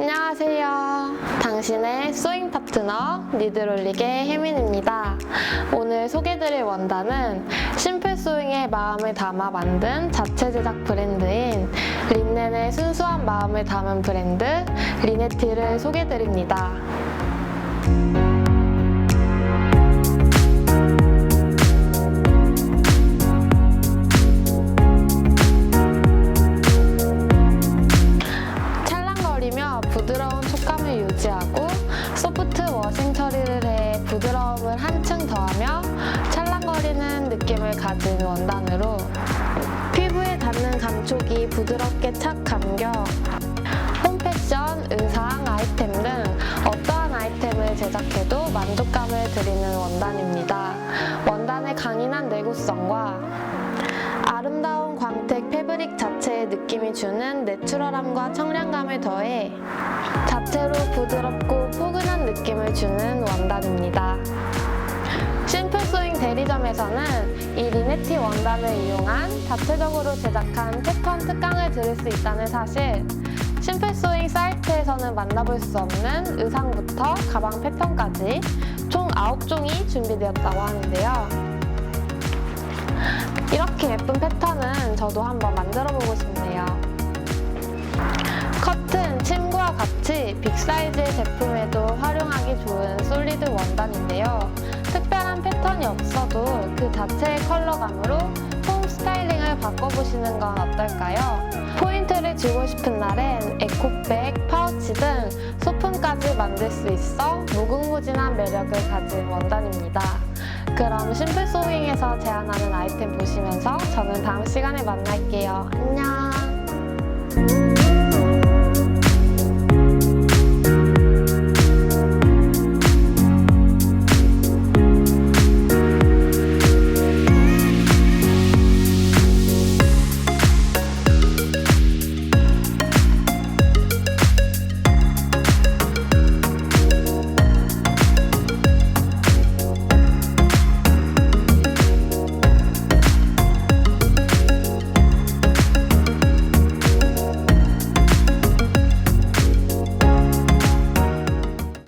안녕하세요. 당신의 소잉 파트너 니드롤릭의 혜민입니다. 오늘 소개드릴 원단은 심플 소잉의 마음을 담아 만든 자체 제작 브랜드인 린넨의 순수한 마음을 담은 브랜드 리네티를 소개드립니다. 느낌을 가진 원단으로 피부에 닿는 감촉이 부드럽게 착 감겨 홈패션, 의상, 아이템 등 어떠한 아이템을 제작해도 만족감을 드리는 원단입니다. 원단의 강인한 내구성과 아름다운 광택 패브릭 자체의 느낌이 주는 내추럴함과 청량감을 더해 자체로 부드럽고 포근한 느낌을 주는 원단입니다. 소잉 대리점에서는 이 리네티 원단을 이용한 자체적으로 제작한 패턴 특강을 들을 수 있다는 사실, 심플 소잉 사이트에서는 만나볼 수 없는 의상부터 가방 패턴까지 총 9종이 준비되었다고 하는데요. 이렇게 예쁜 패턴은 저도 한번 만들어 보고 싶네요. 커튼, 침구와 같이 빅사이즈의 제품에도 활용하기 좋은 솔리드 원단인데요. 없어도 그 자체의 컬러감으로 홈 스타일링을 바꿔보시는 건 어떨까요? 포인트를 주고 싶은 날엔 에코백, 파우치 등 소품까지 만들 수 있어 무궁무진한 매력을 가진 원단입니다. 그럼 심플 소잉에서 제안하는 아이템 보시면서 저는 다음 시간에 만날게요. 안녕!